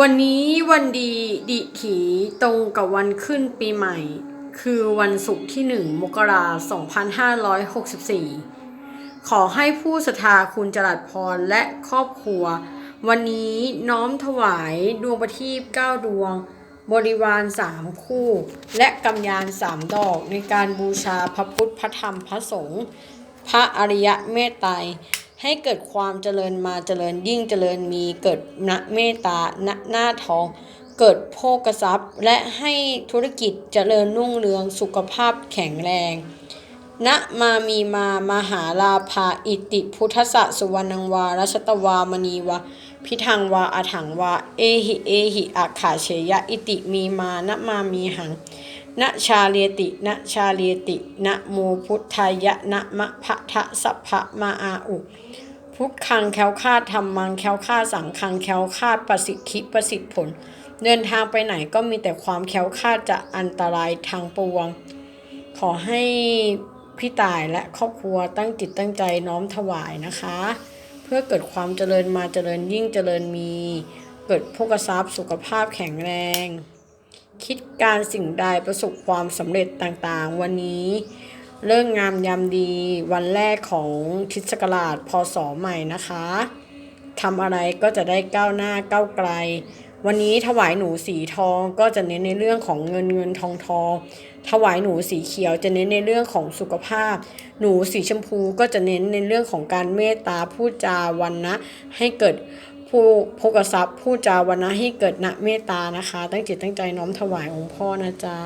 วันนี้วันดีดิถีตรงกับวันขึ้นปีใหม่ คือวันศุกร์ที่ 1 มกราคม2564 ขอให้ผู้ศรัทธาคุณจรัสพรและครอบครัว วันนี้น้อมถวายดวงประทีป9ดวง บริวาร3คู่ และกำยาน3ดอกในการบูชาพระพุทธพระธรรมพระสงฆ์พระอริยะเมตไตร ให้เกิดความเจริญมาเจริญยิ่งเจริญมีเกิดณเมตตาณหน้าทอง เกิดโภกทรัพย์ และให้ธุรกิจเจริญรุ่งเรืองสุขภาพแข็งแรงณมามีมามหาลาภาอิติพุทธสสุวรรณังวารัชตวามณีวะพิทังวาอาถังวาเอหิเอหิอาขาเชยะอิติมีมานะมามีหัง นะชาเลตินะชาเลตินะโมพุทธายะนะมะพะทะสัพพะมาอาอุ พุทธคังแคล้วคาดธรรมังแคล้วคาดสังคังแคล้วคาดประสิทธิประสิทธิผล เดินทางไปไหนก็มีแต่ความแคล้วคาดจากอันตรายทางปวง ขอให้พี่ตายและครอบครัวตั้งจิตตั้งใจน้อมถวายนะคะ เพื่อเกิดความเจริญมาเจริญยิ่งเจริญมี เกิดโภกทรัพย์สุขภาพแข็งแรง คิดการสิ่งใดประสบความสำเร็จต่างๆ วันนี้เรื่องงามยามดีวันแรกของคิดศักราชพศใหม่นะคะทำอะไรก็จะได้ก้าวหน้าก้าวไกล วันนี้ถวายหนูสีทองก็จะเน้นในเรื่องของเงินเงินทองทองถวายหนูสีเขียวจะเน้นในเรื่องของสุขภาพ หนูสีชมพูก็จะเน้นในเรื่องของการเมตตาพูดจาวันนะให้เกิด ผู้พกทรัพย์ผู้จาวันนะให้เกิดณเมตตานะคะ ตั้งจิตตั้งใจน้อมถวายองค์พ่อนะจ๊ะ